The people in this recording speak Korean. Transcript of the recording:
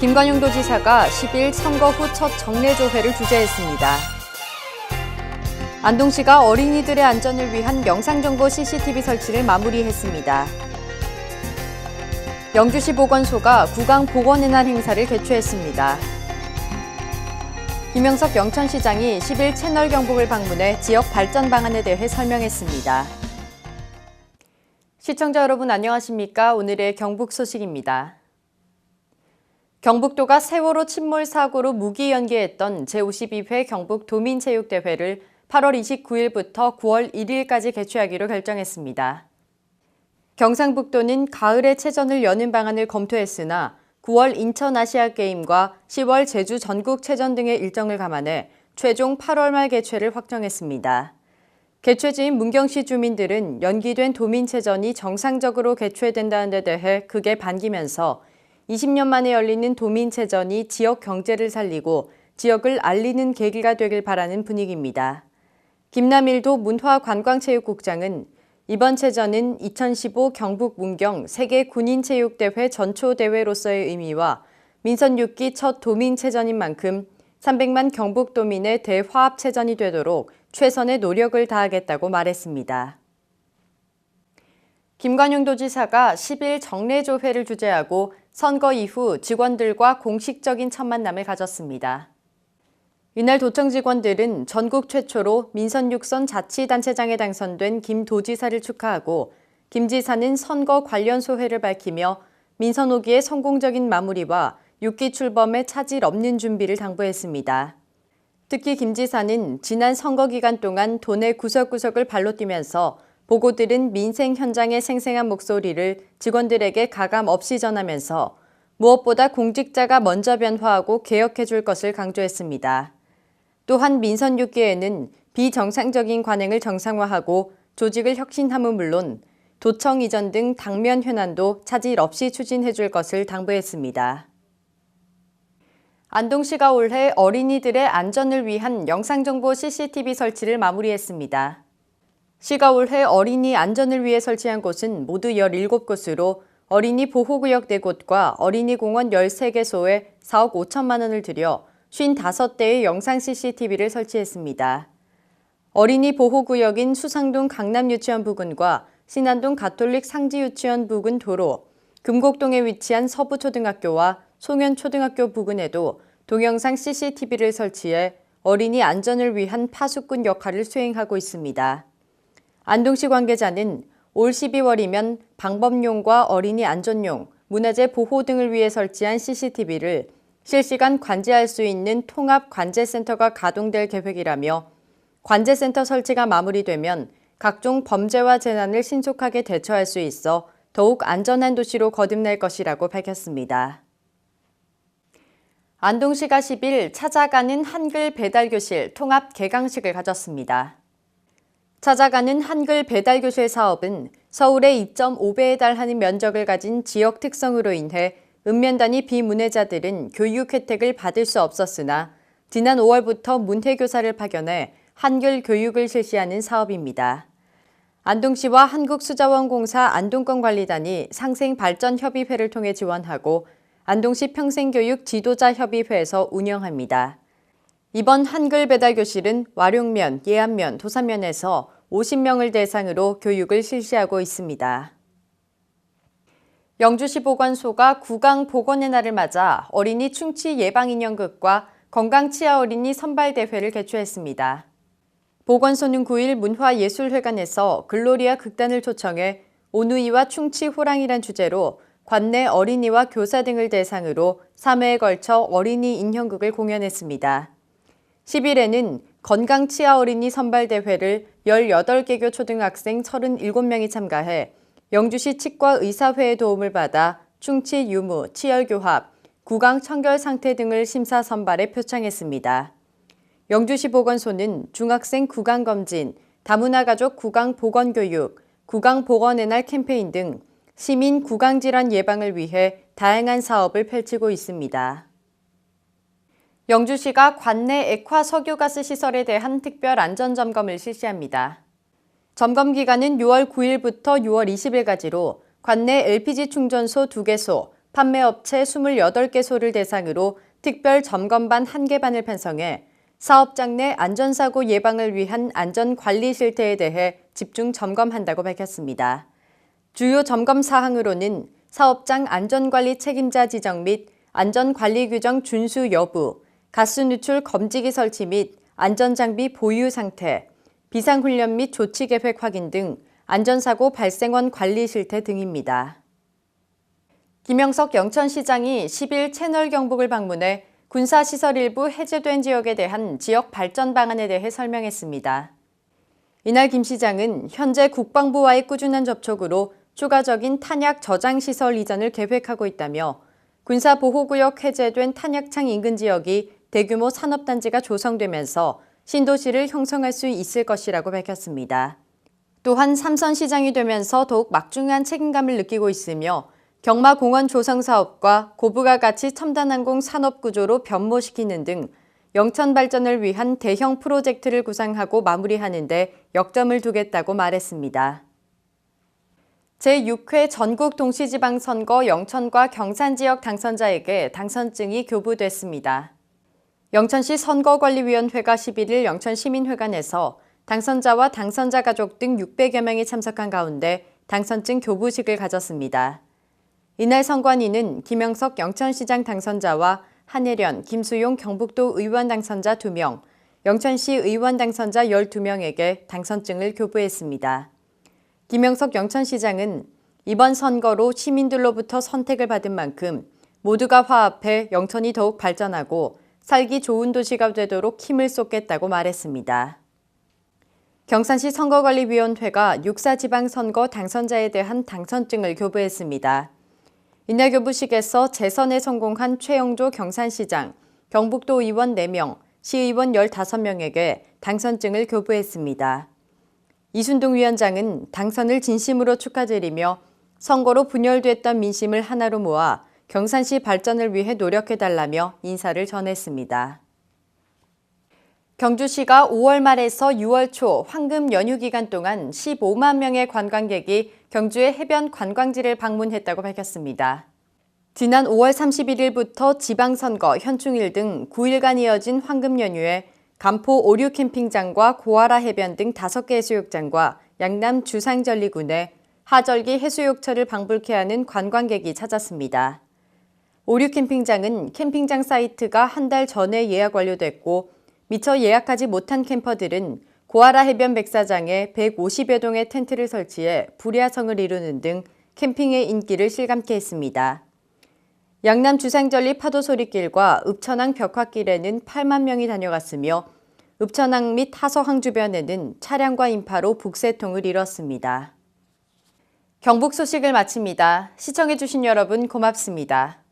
김관용 도지사가 10일 선거 후 첫 정례조회를 주재했습니다. 안동시가 어린이들의 안전을 위한 영상정보 CCTV 설치를 마무리했습니다. 영주시 보건소가 구강 보건의 날 행사를 개최했습니다. 김영석 영천시장이 10일 채널 경북을 방문해 지역 발전 방안에 대해 설명했습니다. 시청자 여러분 안녕하십니까? 오늘의 경북 소식입니다. 경북도가 세월호 침몰 사고로 무기 연기했던 제52회 경북 도민체육대회를 8월 29일부터 9월 1일까지 개최하기로 결정했습니다. 경상북도는 가을에 체전을 여는 방안을 검토했으나 9월 인천 아시아게임과 10월 제주 전국체전 등의 일정을 감안해 최종 8월 말 개최를 확정했습니다. 개최지인 문경시 주민들은 연기된 도민체전이 정상적으로 개최된다는 데 대해 크게 반기면서 20년 만에 열리는 도민체전이 지역 경제를 살리고 지역을 알리는 계기가 되길 바라는 분위기입니다. 김남일도 문화관광체육국장은 이번 체전은 2015 경북 문경 세계 군인체육대회 전초대회로서의 의미와 민선 6기 첫 도민체전인 만큼 300만 경북도민의 대화합체전이 되도록 최선의 노력을 다하겠다고 말했습니다. 김관용 도지사가 10일 정례조회를 주재하고 선거 이후 직원들과 공식적인 첫 만남을 가졌습니다. 이날 도청 직원들은 전국 최초로 민선 6선 자치단체장에 당선된 김 도지사를 축하하고 김 지사는 선거 관련 소회를 밝히며 민선 5기의 성공적인 마무리와 6기 출범에 차질 없는 준비를 당부했습니다. 특히 김 지사는 지난 선거 기간 동안 도내 구석구석을 발로 뛰면서 보고 들은 민생 현장의 생생한 목소리를 직원들에게 가감 없이 전하면서 무엇보다 공직자가 먼저 변화하고 개혁해 줄 것을 강조했습니다. 또한 민선 6기에는 비정상적인 관행을 정상화하고 조직을 혁신함은 물론 도청 이전 등 당면 현안도 차질 없이 추진해 줄 것을 당부했습니다. 안동시가 올해 어린이들의 안전을 위한 영상정보 CCTV 설치를 마무리했습니다. 시가 올해 어린이 안전을 위해 설치한 곳은 모두 17곳으로 어린이 보호구역 4곳과 어린이 공원 13개소에 4억 5천만 원을 들여 55대의 영상 CCTV를 설치했습니다. 어린이 보호구역인 수상동 강남유치원 부근과 신안동 가톨릭 상지유치원 부근 도로, 금곡동에 위치한 서부초등학교와 송현초등학교 부근에도 동영상 CCTV를 설치해 어린이 안전을 위한 파수꾼 역할을 수행하고 있습니다. 안동시 관계자는 올 12월이면 방법용과 어린이 안전용, 문화재 보호 등을 위해 설치한 CCTV를 실시간 관제할 수 있는 통합 관제센터가 가동될 계획이라며 관제센터 설치가 마무리되면 각종 범죄와 재난을 신속하게 대처할 수 있어 더욱 안전한 도시로 거듭날 것이라고 밝혔습니다. 안동시가 10일 찾아가는 한글 배달교실 통합 개강식을 가졌습니다. 찾아가는 한글 배달 교실 사업은 서울의 2.5배에 달하는 면적을 가진 지역 특성으로 인해 읍면단위 비문해자들은 교육 혜택을 받을 수 없었으나 지난 5월부터 문해교사를 파견해 한글 교육을 실시하는 사업입니다. 안동시와 한국수자원공사 안동권관리단이 상생발전협의회를 통해 지원하고 안동시 평생교육 지도자협의회에서 운영합니다. 이번 한글 배달 교실은 와룡면, 예안면, 도산면에서 50명을 대상으로 교육을 실시하고 있습니다. 영주시 보건소가 구강 보건의 날을 맞아 어린이 충치 예방 인형극과 건강 치아 어린이 선발 대회를 개최했습니다. 보건소는 9일 문화예술회관에서 글로리아 극단을 초청해 오누이와 충치 호랑이란 주제로 관내 어린이와 교사 등을 대상으로 3회에 걸쳐 어린이 인형극을 공연했습니다. 10일에는 건강 치아 어린이 선발 대회를 18개 교 초등학생 37명이 참가해 영주시 치과 의사회의 도움을 받아 충치 유무, 치열교합, 구강 청결 상태 등을 심사 선발에 표창했습니다. 영주시 보건소는 중학생 구강 검진, 다문화 가족 구강 보건 교육, 구강 보건의 날 캠페인 등 시민 구강 질환 예방을 위해 다양한 사업을 펼치고 있습니다. 영주시가 관내 액화 석유가스 시설에 대한 특별 안전 점검을 실시합니다. 점검 기간은 6월 9일부터 6월 20일까지로 관내 LPG 충전소 2개소, 판매업체 28개소를 대상으로 특별 점검반 1개 반을 편성해 사업장 내 안전사고 예방을 위한 안전관리 실태에 대해 집중 점검한다고 밝혔습니다. 주요 점검 사항으로는 사업장 안전관리 책임자 지정 및 안전관리 규정 준수 여부, 가스 누출 검지기 설치 및 안전장비 보유 상태, 비상훈련 및 조치 계획 확인 등 안전사고 발생원 관리 실태 등입니다. 김영석 영천시장이 10일 채널 경북을 방문해 군사시설 일부 해제된 지역에 대한 지역 발전 방안에 대해 설명했습니다. 이날 김 시장은 현재 국방부와의 꾸준한 접촉으로 추가적인 탄약 저장 시설 이전을 계획하고 있다며 군사보호구역 해제된 탄약창 인근 지역이 대규모 산업단지가 조성되면서 신도시를 형성할 수 있을 것이라고 밝혔습니다. 또한 삼선시장이 되면서 더욱 막중한 책임감을 느끼고 있으며 경마공원 조성 사업과 고부가 가치 첨단항공 산업 구조로 변모시키는 등 영천 발전을 위한 대형 프로젝트를 구상하고 마무리하는 데 역점을 두겠다고 말했습니다. 제6회 전국 동시지방선거 영천과 경산 지역 당선자에게 당선증이 교부됐습니다. 영천시 선거관리위원회가 11일 영천시민회관에서 당선자와 당선자 가족 등 600여 명이 참석한 가운데 당선증 교부식을 가졌습니다. 이날 선관위는 김영석 영천시장 당선자와 한혜련, 김수용 경북도 의원 당선자 2명, 영천시 의원 당선자 12명에게 당선증을 교부했습니다. 김영석 영천시장은 이번 선거로 시민들로부터 선택을 받은 만큼 모두가 화합해 영천이 더욱 발전하고 살기 좋은 도시가 되도록 힘을 쏟겠다고 말했습니다. 경산시 선거관리위원회가 6사 지방선거 당선자에 대한 당선증을 교부했습니다. 이날 교부식에서 재선에 성공한 최영조 경산시장, 경북도 의원 4명, 시의원 15명에게 당선증을 교부했습니다. 이순동 위원장은 당선을 진심으로 축하드리며 선거로 분열됐던 민심을 하나로 모아 경산시 발전을 위해 노력해달라며 인사를 전했습니다. 경주시가 5월 말에서 6월 초 황금 연휴 기간 동안 15만 명의 관광객이 경주의 해변 관광지를 방문했다고 밝혔습니다. 지난 5월 31일부터 지방선거, 현충일 등 9일간 이어진 황금 연휴에 간포 오류 캠핑장과 고아라 해변 등 5개 해수욕장과 양남 주상절리군에 하절기 해수욕처를 방불케 하는 관광객이 찾았습니다. 오류 캠핑장은 캠핑장 사이트가 한 달 전에 예약 완료됐고 미처 예약하지 못한 캠퍼들은 고아라 해변 백사장에 150여 동의 텐트를 설치해 불야성을 이루는 등 캠핑의 인기를 실감케 했습니다. 양남 주상절리 파도소리길과 읍천항 벽화길에는 8만 명이 다녀갔으며 읍천항 및 하서항 주변에는 차량과 인파로 북새통을 이뤘습니다. 경북 소식을 마칩니다. 시청해주신 여러분 고맙습니다.